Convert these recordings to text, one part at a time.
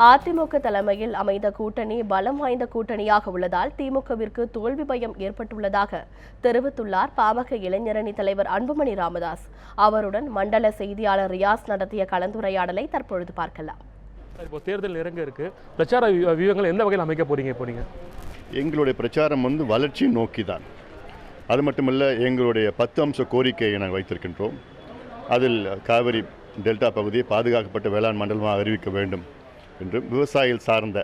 அதிமுக தலைமையில் அமைந்த கூட்டணி பலம் வாய்ந்த கூட்டணியாக உள்ளதால் திமுகவிற்கு தோல்வி பயம் ஏற்பட்டுள்ளதாக தெரிவித்துள்ளார் பாமக இளைஞரணி தலைவர் அன்புமணி ராமதாஸ். அவருடன் மண்டல செய்தியாளர் ரியாஸ் நடத்திய கலந்துரையாடலை தற்பொழுது பார்க்கலாம். இப்போ தேர்தல் நெருங்க இருக்கு. பிரச்சார வியூ- வியூகங்கள் எந்த வகையில் அமைக்க போறீங்க இப்போ நீங்க? எங்களுடைய பிரச்சாரம் வந்து வளர்ச்சி நோக்கி தான் அது மட்டுமல்ல எங்களுடைய பத்து அம்ச கோரிக்கையை நாங்கள் வைத்திருக்கின்றோம். அதில் காவிரி டெல்டா பகுதியை பாதுகாக்கப்பட்ட வேளாண் மண்டலமாக அறிவிக்க வேண்டும். என்றும் விவசாயிகள் சார்ந்த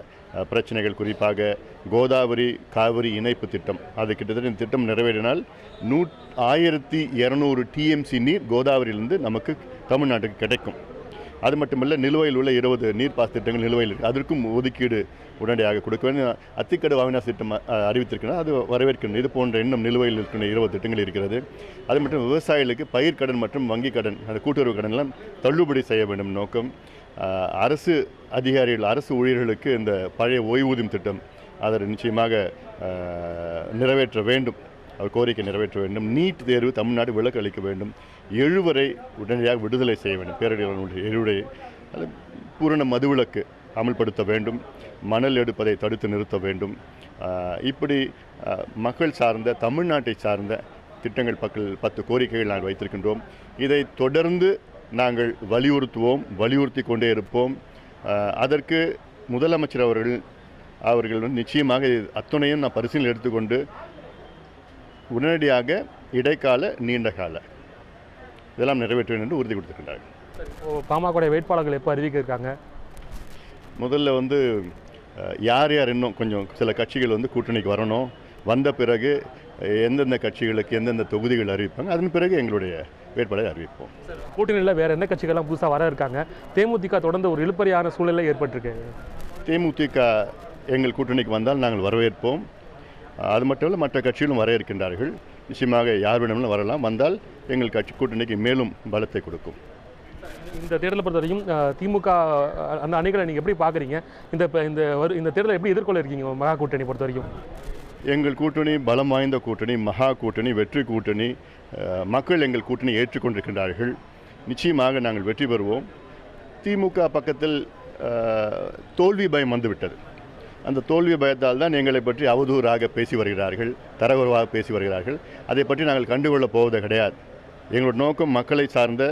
பிரச்சனைகள் குறிப்பாக கோதாவரி காவிரி இணைப்பு திட்டம். அது கிட்டத்தட்ட இந்த திட்டம் நிறைவேறினால் நூ ஆயிரத்தி இரநூறு டிஎம்சி நீர் கோதாவரியிலிருந்து நமக்கு தமிழ்நாட்டுக்கு கிடைக்கும். அது மட்டுமல்ல நிலுவையில் உள்ள இருபது நீர்ப்பாசன திட்டங்கள் நிலுவையில் அதற்கும் ஒதுக்கீடு உடனடியாக கொடுக்க வேண்டும். அத்திக்கடு வாவினாஸ் திட்டம் அறிவித்திருக்கிறது அது வரவேற்கிறது இது போன்ற இன்னும் நிலுவையில் இருக்கின்ற இருபது திட்டங்கள் இருக்கிறது. அது மட்டும் விவசாயிகளுக்கு பயிர்க்கடன் மற்றும் வங்கிக் கடன் அந்த கூட்டுறவு கடன்லாம் தள்ளுபடி செய்ய வேண்டும் நோக்கம். அரசு அதிகாரிகள் அரசு ஊழியர்களுக்கு இந்த பழைய ஓய்வூதியம் திட்டம் அதை நிச்சயமாக நிறைவேற்ற வேண்டும். கோரிக்கை நிறைவேற்ற வேண்டும். நீட் தேர்வு தமிழ்நாடு விலக்கு அளிக்க வேண்டும். எழுவரை உடனடியாக விடுதலை செய்ய வேண்டும். பேரடிகளுடைய எழுவரை அது பூரண மதுவிலக்கு அமல்படுத்த வேண்டும். மணல் எடுப்பதை தடுத்து நிறுத்த வேண்டும். இப்படி மக்கள் சார்ந்த தமிழ்நாட்டை சார்ந்த திட்டங்கள் பக்கல் பத்து கோரிக்கைகள் நாங்கள் வைத்திருக்கின்றோம். இதை தொடர்ந்து நாங்கள் வலியுறுத்துவோம் வலியுறுத்தி கொண்டே இருப்போம். அதற்கு முதலமைச்சர் அவர்கள் அவர்கள் நிச்சயமாக அத்துணையும் நான் பரிசீலனை எடுத்துக்கொண்டு உடனடியாக இடைக்கால நீண்ட கால இதெல்லாம் நிறைவேற்ற வேண்டும் என்று உறுதி கொடுத்திருக்கின்றார்கள் இப்போ பாமக வேட்பாளர்கள் எப்போ அறிவிக்க இருக்காங்க முதல்ல வந்து யார் யார் இன்னும் கொஞ்சம் சில கட்சிகள் வந்து கூட்டணிக்கு வரணும். வந்த பிறகு எந்தெந்த கட்சிகளுக்கு எந்தெந்த தொகுதிகள் அறிவிப்பாங்க அதன் பிறகு எங்களுடைய வேட்பாளரை அறிவிப்போம். கூட்டணியில் வேற எந்த கட்சிகள்லாம் புதுசாக வர இருக்காங்க? தேமுதிக தொடர்ந்து ஒரு இழுப்பறியான சூழ்நிலை ஏற்பட்டிருக்கு. தேமுதிக எங்கள் கூட்டணிக்கு வந்தால் நாங்கள் வரவேற்போம். அது மட்டும் இல்லை மற்ற கட்சிகளும் வர இருக்கின்றார்கள். நிச்சயமாக யார் வேணும்னாலும் வரலாம். வந்தால் எங்கள் கட்சி கூட்டணிக்கு மேலும் பலத்தை கொடுக்கும். இந்த தேர்தலை பொறுத்த வரைக்கும் அஹ், திமுக அந்த அணிகளை நீங்கள் எப்படி பார்க்குறீங்க இந்த இந்த இந்த தேர்தலை எப்படி எதிர்கொள்ள இருக்கீங்க மகா கூட்டணி பொறுத்த வரைக்கும் எங்கள் கூட்டணி பலம் வாய்ந்த கூட்டணி மகா கூட்டணி வெற்றி கூட்டணி மக்கள் எங்கள் கூட்டணி ஏற்றுக்கொண்டிருக்கின்றார்கள். நிச்சயமாக நாங்கள் வெற்றி பெறுவோம். திமுக பக்கத்தில் தோல்வி பயம் வந்துவிட்டது. அந்த தோல்வி பயத்தால் தான் எங்களை பற்றி அவதூறாக பேசி வருகிறார்கள் தரகுறவாக பேசி வருகிறார்கள். அதை பற்றி நாங்கள் கண்டுகொள்ளப் போவது கிடையாது. எங்களோட நோக்கம் மக்களை சார்ந்த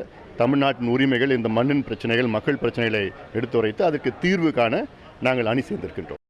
தமிழ்நாட்டின் உரிமைகள் இந்த மண்ணின் பிரச்சனைகள் மக்கள் பிரச்சனைகளை எடுத்துரைத்து அதற்கு தீர்வு காண நாங்கள் அணி சேர்ந்திருக்கின்றோம்.